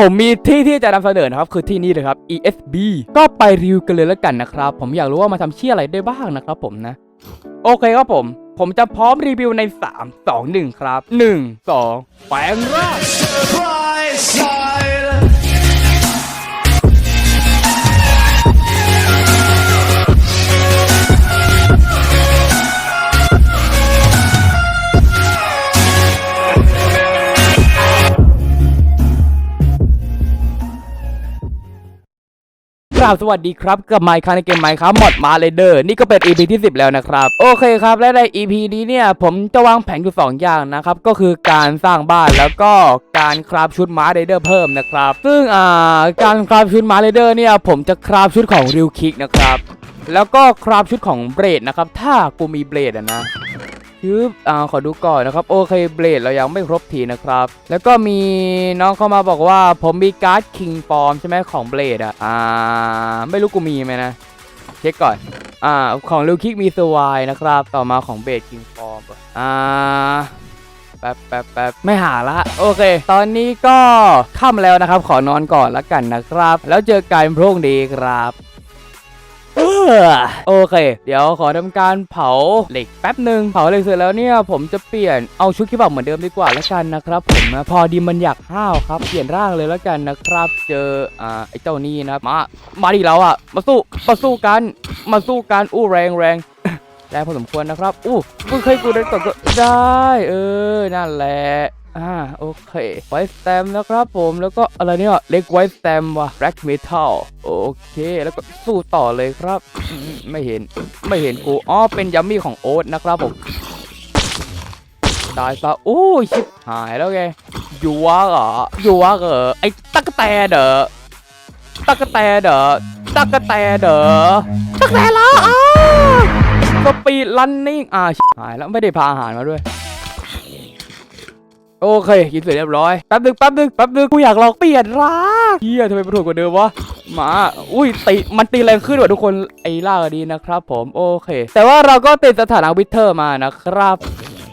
ผมมีที่ที่จะนำเสนอนะครับ คือที่นี่เลยครับ ESB ก็ไปรีวิวกันเลยแล้วกันนะครับ ผมอยากรู้ว่ามาทำเชี่ยอะไรได้บ้างนะครับผมนะ โอเคครับผม ผมจะพร้อมรีวิวใน 3 2 1 ครับ 1 2แปลงร่าง ราบสวัสดีครับกับไมค์คาในเกมไมค์ครับหมดมาเลยเดอร์นี่ก็เป็น EP ที่ 10 แล้วนะครับ โอเคครับและใน EP นี้เนี่ย ผมจะวางแผนอยู่ 2 อย่างนะครับ ก็คือการสร้างบ้านแล้วก็การคราฟชุดม้าเรเดอร์เพิ่มนะครับ ซึ่งอ่าการคราฟชุดม้าเรเดอร์เนี่ย ผมจะคราฟชุดของริวคิกนะครับแล้วก็คราฟชุดของเบรดนะครับถ้ากูมีเบรดอะนะ ชืบอ่าขอดูก่อนนะครับโอเคเบลดเรายังไม่ครบทีนะครับ แล้วก็มีน้องเข้ามาบอกว่าผมมีการ์ดคิงฟอร์มใช่ไหมของเบลดอะอ่าไม่รู้กูมีไหมนะเช็คก่อนอ่าของลูคิกมีสวายนะครับ ต่อมาของเบลดคิงฟอร์มอ่าแป๊บแป๊บแป๊บไม่หาละ โอเค ตอนนี้ก็ค่ำแล้วนะครับ ขอนอนก่อนละกันนะครับ แล้วเจอกันพรุ่งนี้ครับ โอเค เดี๋ยวขอทำการเผาเหล็กแป๊บหนึ่งเผาเหล็กเสร็จแล้วเนี่ยผมจะเปลี่ยนเอาชุดคิบับเหมือนเดิมดีกว่าแล้วกันนะครับผมนะพอดีมันอยากห้าวครับ เปลี่ยนร่างเลยแล้วกันนะครับ เจออ่าไอ้เจ้านี่นะมามาดีแล้วอะมาสู้มาสู้กัน มาสู้กันอู้แรงแรงแรงพอสมควรนะครับอู้มึงเคยกูได้ก่อนก็ได้ เออนั่นแหละ อ่าโอเคไวสแตมนะครับผมแล้วก็อะไรเนี่ยเล็กไวสแตมว่ะแบล็กเมทัลโอเคแล้วก็สู้ต่อเลยครับ ไม่เห็นไม่เห็นกูอ๋อเป็นยัมมี่ของโอ๊ตนะครับผมตายซะโอ้ยชิบหายแล้วไงอยู่วะเหรออยู่วะเหรอไอ้ตั๊กแตเด้อตั๊กแตเด้อตั๊กแตเด้อตั๊กแตนแล้วอ้าวสปีดลันนิ่งอ่าหายแล้วไม่ได้พาอาหารมาด้วย โอเคกินเสร็จเรียบร้อยแป๊บนึงแป๊บนึงแป๊บนึงกูอยากลองเปลี่ยนร่างเฮียทำไมมันถูกกว่าเดิมวะหมาอุ้ยตีมันตีแรงขึ้นว่ะทุกคนไอ้ล่าก็ดีนะครับ ผมโอเค แต่ว่าเราก็ติดสถานะวิเทอร์มานะครับ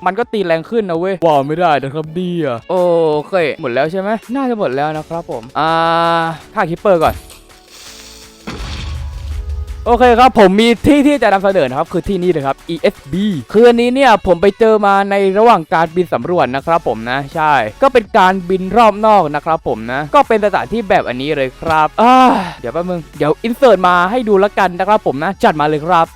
มันก็ตีแรงขึ้นนะเว้ยว่าไม่ได้นะครับดีอะโอเค หมดแล้วใช่ไหมน่าจะหมดแล้วนะครับผม อ่าฆ่าคิปเปอร์ก่อน โอเคครับผมมีที่ที่จะนำเสนอนะครับคือที่นี่เลยครับ ESB คืออันนี้เนี่ยผมไปเจอมาในระหว่างการบินสำรวจนะครับผมนะใช่ ก็เป็นการบินรอบนอกนะครับผมนะก็เป็นสถานที่แบบอันนี้เลยครับอ่าเดี๋ยวแป๊บนึงเดี๋ยวอินเสิร์ตมาให้ดูล้วกันนะครับผมนะจัดมาเลยครับ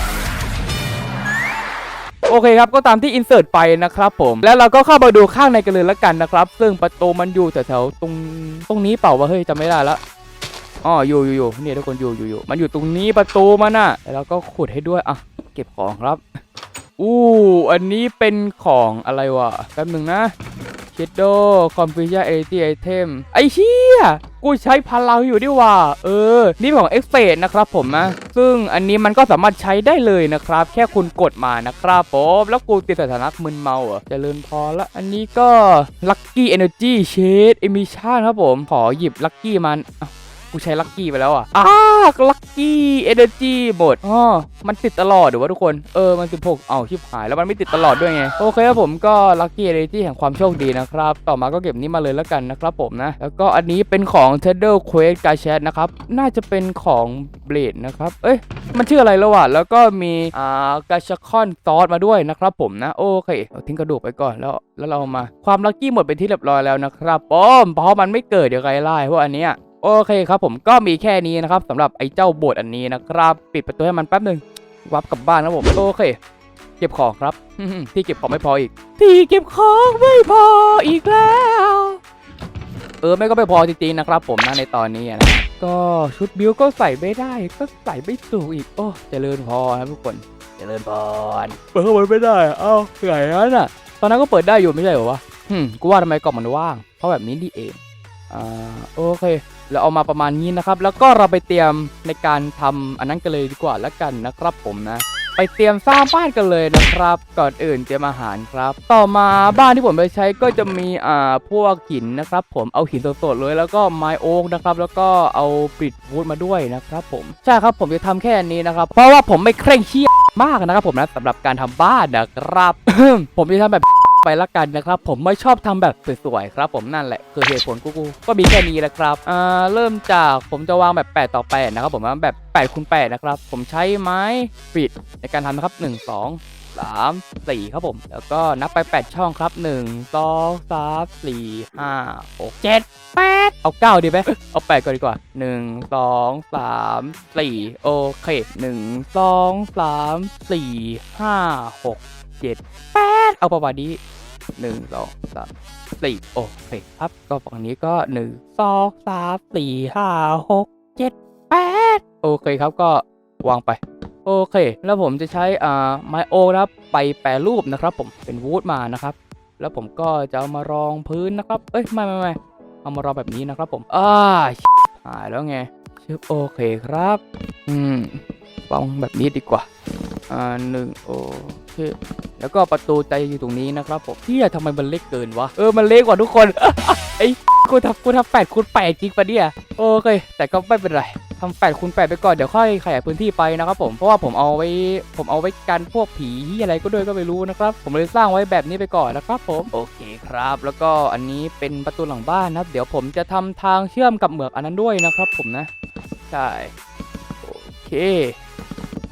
โอเคครับ ก็ตามที่อินเสิร์ตไปนะครับผม แล้วเราก็เข้ามาดูข้างในกันเลยล้วกันนะครับ ซึ่งประตูมันอยู่แถวๆตรงตรงนี้เปล่าวะเฮ้ยจำไม่ได้ละ อ๋ออยู่อยู่อยู่เนี่ยทุกคนอยู่อยู่อยู่มันอยู่ตรงนี้ประตูมันน่ะแล้วก็ขุดให้ด้วยอะเก็บของครับอู้อันนี้เป็นของอะไรวะแป๊บหนึ่งนะเชดโดคอมพิวเตอร์เอทีไอเทมไอเชี่ยกูใช้พลังอยู่ดิว่า เออ นี่ของเอ็กเฟนะครับผมนะ ซึ่งอันนี้มันก็สามารถใช้ได้เลยนะครับ แค่คุณกดมานะครับผมแล้วกูติดสถานะมึนเมาเหรอเจริญพรละอันนี้ก็ Lucky Energy Shade Emission ครับผม ขอหยิบ Lucky มันอ กูใช้ Lucky ไปแล้วอะอ้า Lucky Energy หมดอ๋อมันติดตลอดหรือว่าทุกคน เออ มัน 16 เอ้าชิบหาย แล้วมันไม่ติดตลอดด้วยไง โอเคครับผมก็ Lucky Energy แห่งความโชคดีนะครับ ต่อมาก็เก็บนี้มาเลยแล้วกันนะครับผมนะ แล้วก็อันนี้เป็นของ t e d d e r Quest g a c h e t นะครับ น่าจะเป็นของ Blade นะครับ เอ้ย มันชื่ออะไรแล้ววะ แล้วก็มี อ่ากาชคอนซอสมาด้วยนะครับผมนะ โอเคเอาทิ้งกระดูกไปก่อนแล้ว แล้วเรามา ความลัคกี้หมดเป็นที่เรียบร้อยแล้วนะครับป้อมเพราะมันไม่เกิดเดี๋ยวไกลไล่เพราะอันเนี้ย โอเคครับผมก็มีแค่นี้นะครับสำหรับไอ้เจ้าโบสถ์อันนี้นะครับ ปิดประตูให้มันแป๊บหนึ่งวับกลับบ้านครับผมโอเค เก็บของครับที่เก็บของไม่พออีก ที่เก็บของไม่พออีกแล้ว เออไม่ก็ไม่พอจริงๆนะครับ ผมนะในตอนนี้นะก็ชุดบิวก็ใส่ไม่ได้ ก็ใส่ไม่ถูกอีกโอ้เจริญพรครับทุกคนเจริญพรเปิดเข้าไปไม่ได้อะเอ้าไงนั้นอะ ตอนนั้นก็เปิดได้อยู่ไม่ใช่เหรอวะฮึมกูว่าทำไมกล่องมันว่าง เพราะแบบนี้ดีเองอ่าโอเค เราเอามาประมาณนี้นะครับ แล้วก็เราไปเตรียมในการทำอันนั้นกันเลยดีกว่าแล้วกันนะครับผมนะ ไปเตรียมสร้างบ้านกันเลยนะครับ ก่อนอื่นเตรียมอาหารครับ ต่อมาบ้านที่ผมไปใช้ก็จะมีอ่าพวกหินนะครับ ผมเอาหินสดๆเลยแล้วก็ไม้โอ๊กนะครับ แล้วก็เอาปิดวูดมาด้วยนะครับ ผมใช่ครับผมจะทำแค่นี้นะครับ เพราะว่าผมไม่เคร่งเชี่ยมากนะครับ ผมนะสำหรับการทำบ้านนะครับผมจะทำแบบ ไปละกันนะครับ ผมไม่ชอบทำแบบสวยๆครับ ผมนั่นแหละคือเหตุผลกูกูก็มีแค่นี้แหละครับอ่าเริ่มจากผมจะวางแบบ 8 ต่อ 8 นะครับ ผมแบบ8คูณ8นะครับ ผมใช้ไม้ปิดในการทำนะครับ 1 2 3 4 ครับผม แล้วก็นับไป 8 ช่องครับ 1 2 3 4 5 6 7 8 เอา 9 ดีไหมเอา 8 ก่อนดีกว่า 1 2 3 4 โอเค 1 2 3 4 5 6 7 8เอาประมาณนี้1 2 3 4โอเคครับก็ฝั่งนี้ก็1 2 3 4 5 6 7 8โอเคครับก็วางไป โอเค แล้วผมจะใช้อ่าไมโอครับไปแปรรูปนะครับ ผมเป็นวูดมานะครับ แล้วผมก็จะเอามารองพื้นนะครับ เอ้ยไม่ไม่ไม่เอามารองแบบนี้นะครับ ผมอ่าหายแล้วไงชึบโอเคครับ อืมวางแบบนี้ดีกว่า อ่าหนึ่งโอเคแล้วก็ประตูใจอยู่ตรงนี้นะครับผมเฮียทำไมมันเล็กเกินวะเออมันเล็กกว่าทุกคนไอ้กูทำกูทำแปดคูณแปดจริงปะเนี่ยโอเคแต่ก็ไม่เป็นไรทำแปดคูณแปดไปก่อนเดี๋ยวค่อยขยายพื้นที่ไปนะครับผมเพราะว่าผมเอาไว้ผมเอาไว้กันพวกผีอะไรก็ด้วยก็ไม่รู้นะครับ ผมเลยสร้างไว้แบบนี้ไปก่อนนะครับผมโอเคครับ แล้วก็อันนี้เป็นประตูหลังบ้านนะครับ เดี๋ยวผมจะทำทางเชื่อมกับเหมือกอันนั้นด้วยนะครับ ผมนะใช่โอเค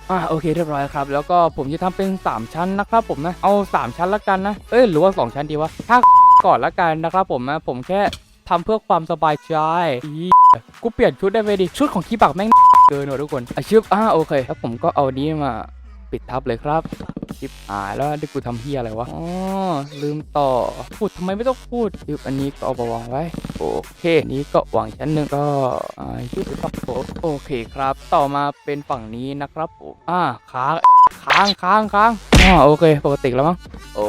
อ่าโอเคเรียบร้อยครับ แล้วก็ผมจะทำเป็น 3 ชั้นนะครับผมนะ เอา 3 ชั้นละกันนะ เอ้ยหรือว่า 2 ชั้นดีวะถ้าก่อนละกันนะครับผมนะผมแค่ทำเพื่อความสบายใจอีกูเปลี่ยนชุดได้ไหมดิ ชุดของคีบักแม่งเกินว่ะทุกคนอาชีพอ่าโอเค แล้วผมก็เอานี้มาปิดทับเลยครับ ชิบหายแล้วที่กูทำเฮียอะไรวะ อ๋อ ลืมต่อ พูดทำไมไม่ต้องพูดชิบอันนี้ก็เอามาวางไว้ โอเคอันนี้ก็วางชั้นหนึ่งก็อ่ายืดตับโโอเคครับ ต่อมาเป็นฝั่งนี้นะครับผมอ่าค้างค้างค้างค้างอ่าโอเค ปกติแล้วมั้งโอ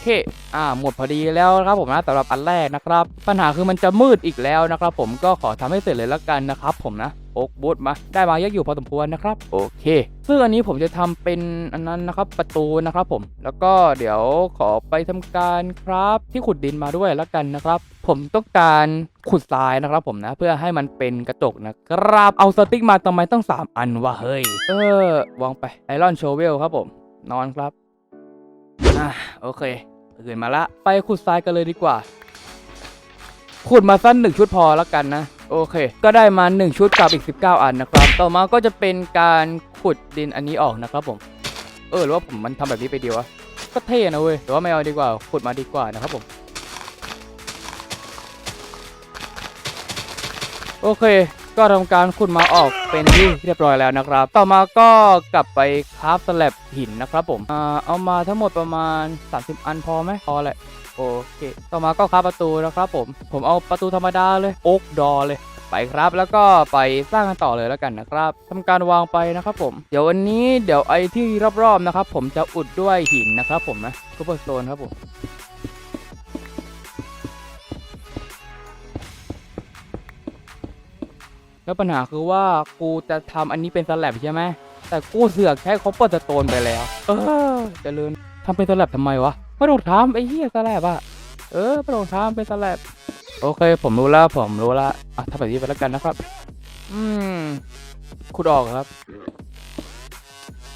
เค อ่า หมดพอดีแล้วนะครับผมนะสำหรับอันแรกนะครับ ปัญหาคือมันจะมืดอีกแล้วนะครับ ผมก็ขอทำให้เสร็จเลยละกันนะครับ ผมนะ โอ๊กบูทมาได้มาเยอะอยู่พอสมควรนะครับโอเค ซึ่งอันนี้ผมจะทำเป็นอันนั้นนะครับประตูนะครับผม แล้วก็เดี๋ยวขอไปทำการครับที่ขุดดินมาด้วยละกันนะครับ ผมต้องการขุดทรายนะครับผมนะเพื่อให้มันเป็นกระจกนะครับเอาสติ๊กมาทำไมต้อง3อันวะเฮ้ยเออวางไปไอรอนโชเวลครับผม นอนครับอะโอเคตื่นมาละ ไปขุดทรายกันเลยดีกว่า ขุดมาสั้นหนึ่งชุดพอแล้วกันนะโอเค ก็ได้มา 1 ชุดกับอีก 19 อันนะครับ ต่อมาก็จะเป็นการขุดดินอันนี้ออกนะครับผม เออหรือว่าผมมันทำแบบนี้ไปดีวะก็เท่นะเว้ยแต่ว่าไม่เอาดีกว่าขุดมาดีกว่านะครับผมโอเค ก็ทำการขุดมาออกเป็นที่เรียบร้อยแล้วนะครับ ต่อมาก็กลับไปคราฟสลับหินนะครับผมเอามาทั้งหมดประมาณ 30 อันพอไหมพอแหละโอเค ต่อมาก็คราฟประตูนะครับผม ผมเอาประตูธรรมดาเลยโอ๊กดอเลยไปครับ แล้วก็ไปสร้างกันต่อเลยแล้วกันนะครับทำการวางไปนะครับผม เดี๋ยววันนี้เดี๋ยวไอ้ที่รอบๆนะครับ ผมจะอุดด้วยหินนะครับผมนะคูเปอร์โตนครับผม แล้วปัญหาคือว่ากูจะทำอันนี้เป็นสแลบใช่ไหมแต่กูเสือกใช้คอปเปอร์สโตนไปแล้ว เออเจะเลินทำเป็นสแลบทำไมวะไม่ต้องทำไอ้เหี้ยสแลบอะเออไม่ต้องทำเป็นสแลบโอเค ผมรู้แล้วผมรู้ล้วอะทำแบบนี้ไปแล้วกันนะครับ อืมขุดออกครับ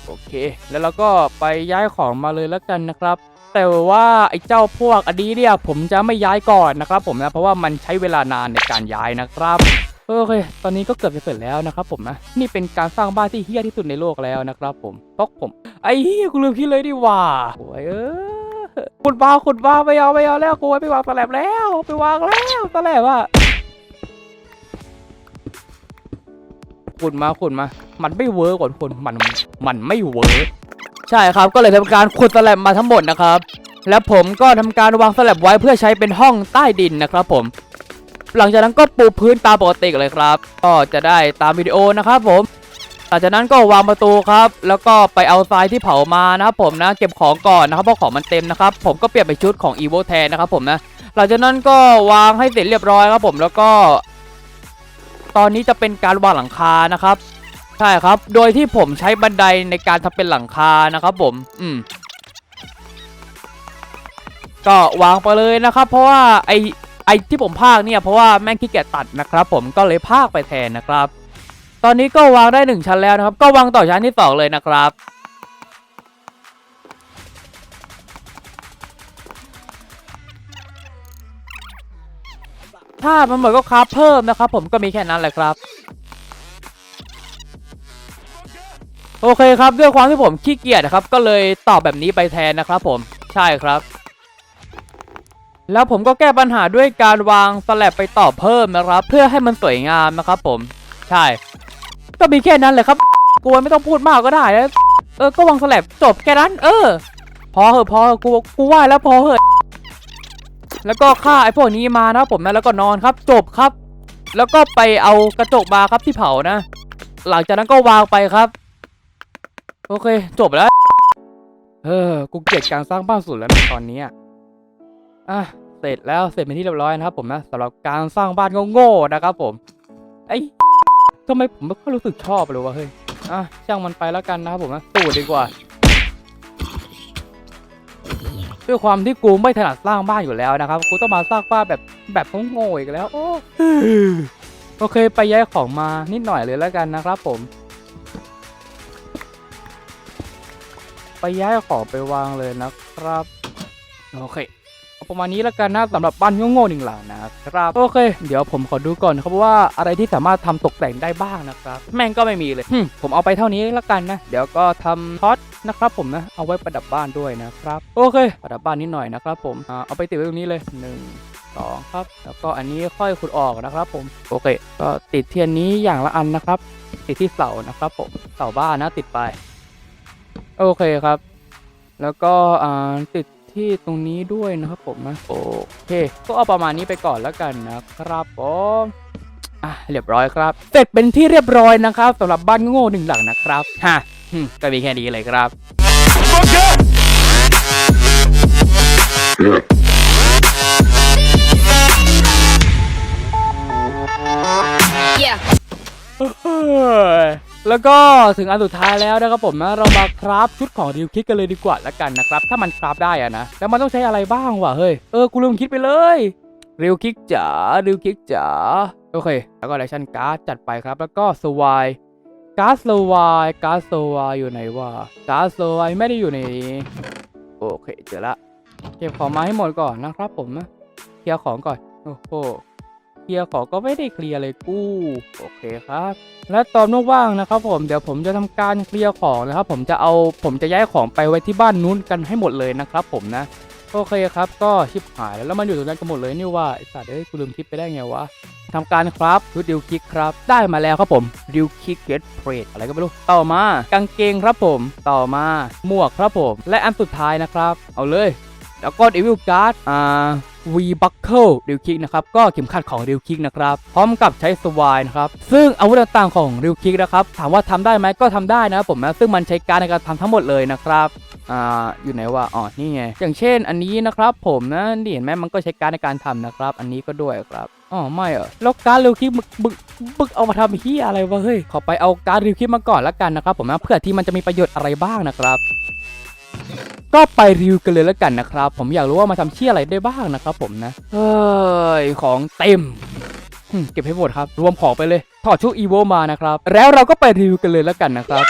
โอเค แล้วเราก็ไปย้ายของมาเลยแล้วกันนะครับ แต่ว่าไอ้เจ้าพวกอันนี้เนี่ย ผมจะไม่ย้ายก่อนนะครับ ผมนะเพราะว่ามันใช้เวลานานในการย้ายนะครับ โอเค ตอนนี้ก็เกือบจะเสร็จแล้วนะครับผมนะ นี่เป็นการสร้างบ้านที่เฮี้ยที่สุดในโลกแล้วนะครับผมตอกผม ไอ้เฮี้ยกูลืมคิดเลยดิว่าโอ้ยเออขุดบ้าขุดบ้าไม่เอาไม่เอาแล้วกูไปวางสแลบแล้ว ไปวางแล้วสแลบอะขุดมาขุดมา มันไม่เวิร์กก่อนคนมัน มันไม่เวิร์กใช่ครับ ก็เลยทำการขุดสแลบมาทั้งหมดนะครับ และผมก็ทำการวางสแลบไว้เพื่อใช้เป็นห้องใต้ดินนะครับผม หลังจากนั้นก็ปูพื้นตามปกติเลยครับ ก็จะได้ตามวิดีโอนะครับผมหลังจากนั้นก็วางประตูครับ แล้วก็ไปเอาทรายที่เผามานะครับผมนะเก็บของก่อนนะครับเพราะของมันเต็มนะครับผมก็เปลี่ยนไปชุดของ e v o แทนนะครับผมนะหลังจากนั้นก็วางให้เสร็จเรียบร้อยครับผมแล้วก็ ตอนนี้จะเป็นการวางหลังคานะครับ ใช่ครับ โดยที่ผมใช้บันไดในการทำเป็นหลังคานะครับ ผม อืมก็วางไปเลยนะครับ เพราะว่าไอ ไอที่ผมพากเนี่ยเพราะว่าแม่งขี้เกีตัดนะครับ ผมก็เลยพากไปแทนนะครับ ตอนนี้ก็วางได้ 1 ชั้นแล้วนะครับ ก็วางต่อชั้นที่2เลยนะครับถ้ามันหมดก็คราฟเพิ่มนะครับ ผมก็มีแค่นั้นแหละครับ โอเคครับด้วยความที่ผมขี้เกียจนะครับ ก็เลยตอบแบบนี้ไปแทนนะครับ ผมใช่ครับ แล้วผมก็แก้ปัญหาด้วยการวางสแลบไปต่อเพิ่มนะครับ เพื่อให้มันสวยงามนะครับผม ใช่ ก็มีแค่นั้นเลยครับกลัวไม่ต้องพูดมากก็ได้นะเออก็วางสแลบจบแค่นั้น เออ พอเหอะพอเหอะกูกูไหวแล้วพอเหอะแล้วก็ฆ่าไอ้พวกนี้มานะครับผมนะแล้วก็นอนครับ จบครับ แล้วก็ไปเอากระจกมาครับที่เผานะ หลังจากนั้นก็วางไปครับ โอเค จบแล้ว เออ กูเกลียดการสร้างบ้านสุดแล้วนะตอนนี้ อะเสร็จแล้วเสร็จเป็นที่เรียบร้อยนะครับผมนะสำหรับการสร้างบ้านโง่ๆนะครับผมไอ้ทำไมผมไม่ค่อยรู้สึกชอบเลยวะเฮ้ยอะช่างมันไปแล้วกันนะครับผมนะตูดดีกว่า ด้วยความที่กูไม่ถนัดสร้างบ้านอยู่แล้วนะครับกูต้องมาสร้างบ้านแบบแบบโง่ๆอีกแล้วโอ้โอเคไปย้ายของมานิดหน่อยเลยแล้วกันนะครับผม ไปย้ายของไปวางเลยนะครับ โอเค ประมาณนี้แล้วกันนะสำหรับบ้านโง่ๆหนึ่งหลังนะครับโอเค เดี๋ยวผมขอดูก่อนครับว่าอะไรที่สามารถทำตกแต่งได้บ้างนะครับแม่งก็ไม่มีเลยผมเอาไปเท่านี้แล้วกันนะเดี๋ยวก็ทำท็อตนะครับผมนะเอาไว้ประดับบ้านด้วยนะครับโอเค ประดับบ้านนิดหน่อยนะครับผมเอาไปติดไว้ตรงนี้เลยหนึ่งสองครับแล้วก็อันนี้ค่อยขุดออกนะครับผมโอเค ก็ติดเทียนนี้อย่างละอันนะครับ ติดที่เสานะครับผมเสาบ้านนะติดไป โอเคครับ แล้วก็ติด ที่ตรงนี้ด้วยนะครับผมนะโอเค ก็เอาประมาณนี้ไปก่อนแล้วกันนะครับผมอะเรียบร้อยครับ เสร็จเป็นที่เรียบร้อยนะครับสำหรับบ้านโง่หนึ่งหลังนะครับฮะก็มีแค่นี้เลยครับ Yeah. แล้วก็ถึงอันสุดท้ายแล้วนะครับผมนะเรามาคราฟชุดของริวคิกกันเลยดีกว่าละกันนะครับถ้ามันคราฟได้อะนะแล้วมันต้องใช้อะไรบ้างวะเฮ้ยเออกูลืมคิดไปเลยริวคิกจ๋าริวคิกจ๋าโอเค แล้วก็ไดชั่นการ์ดจัดไปครับ แล้วก็สวายการ์ดสวายการ์ดสวายอยู่ไหนวะการ์ดสวายไม่ได้อยู่ในนี้โอเคเจอละเก็บของมาให้หมดก่อนนะครับผมนะเคลียร์ของก่อนโอ้โห เคลียร์ของก็ไม่ได้เคลียร์เลยกู้โอเคครับ และตอนว่างๆนะครับ ผมเดี๋ยวผมจะทำการเคลียร์ของนะครับ ผมจะเอาผมจะย้ายของไปไว้ที่บ้านนู้นกันให้หมดเลยนะครับ ผมนะโอเคครับก็ชิบหายแล้วแล้วมันอยู่ตรงนั้นกันหมดเลยนี่ว่าไอสัตว์เอ้ยกูลืมคิดไปได้ไงวะทำการครับชุดดิวคิกครับ ได้มาแล้วครับผมดิวคิกเกตเพรสอะไรก็ไม่รู้ ต่อมากางเกงครับผม ต่อมาหมวกครับผม และอันสุดท้ายนะครับ เอาเลย แล้วก็เดวิลการ์ดอ่า V Buckle ริวคิกนะครับก็เข็มขัดของริวคิกนะครับพร้อมกับใช้สวายนะครับซึ่งอาวุธต่างๆของริวคิกนะครับถามว่าทำได้ไหมก็ทำได้นะผมนะซึ่งมันใช้การในการทำทั้งหมดเลยนะครับอ่าอยู่ไหนวะอ๋อนี่ไงอย่างเช่นอันนี้นะครับผมนะนี่เห็นไหมมันก็ใช้การในการทำนะครับ อันนี้ก็ด้วยครับอ๋อไม่เหรอแล้วการดริวคิกมึกมึกมึกเอามาทำเฮียอะไรวะเฮ้ยขอไปเอาการดริวคิกมาก่อนละกันนะครับผมนะเพื่อที่มันจะมีประโยชน์อะไรบ้างนะครับ ก็ไปรีวิวกันเลยแล้วกันนะครับ ผมอยากรู้ว่ามาทำเชี่ยอะไรได้บ้างนะครับผมนะเฮ้ยของเต็มเก็บให้หมดครับ รวมของไปเลยถอดชุดอีโวมานะครับ แล้วเราก็ไปรีวิวกันเลยแล้วกันนะครับ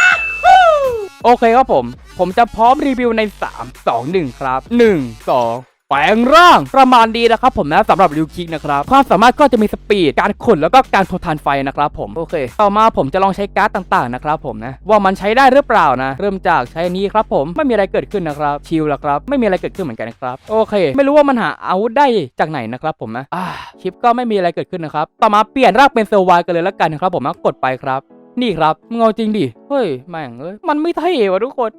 โอเคครับผม ผมจะพร้อมรีวิวใน 3 2 1 ครับ 1 2 แปลงร่างประมาณดีนะครับผมนะสำหรับริวคิกนะครับความสามารถก็จะมีสปีดการขนแล้วก็การทนทานไฟนะครับผมโอเค ต่อมาผมจะลองใช้การ์ดต่างๆนะครับผมนะว่ามันใช้ได้หรือเปล่านะ เริ่มจากใช้อนี้ครับผมไม่มีอะไรเกิดขึ้นนะครับชิลแล้วครับไม่มีอะไรเกิดขึ้นเหมือนกันนะครับโอเค ไม่รู้ว่ามันหาอาวุธได้จากไหนนะครับผมนะอ่าชิปก็ไม่มีอะไรเกิดขึ้นนะครับต่อมาเปลี่ยนร่างเป็นเซลวายกันเลยแล้วกันนะครับผมนะกดไปครับ นี่ครับมึงเอาจริงดิเฮ้ยแม่งเอ้ยมันไม่เท่ว่ะทุกคน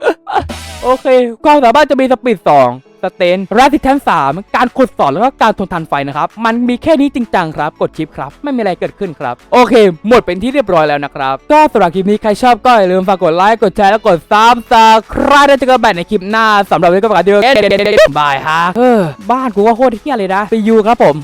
โอเคความสามารถจะมีสปีด2สเตนแรติแทน3การขุดสอนแล้วก็การทนทานไฟนะครับ มันมีแค่นี้จริงจังครับ กดชิปครับ ไม่มีอะไรเกิดขึ้นครับ โอเค หมดเป็นที่เรียบร้อยแล้วนะครับ ก็สำหรับคลิปนี้ใครชอบก็อย่าลืมฝากกดไลค์ กดแชร์ แล้วกดซับสไครต์ได้เจอกันใหม่ในคลิปหน้าสำหรับวันนี้ก็ฝากเดียวบายฮะเออบ้านกูก็โคตรเฮี้ยเลยนะไปยูครับผม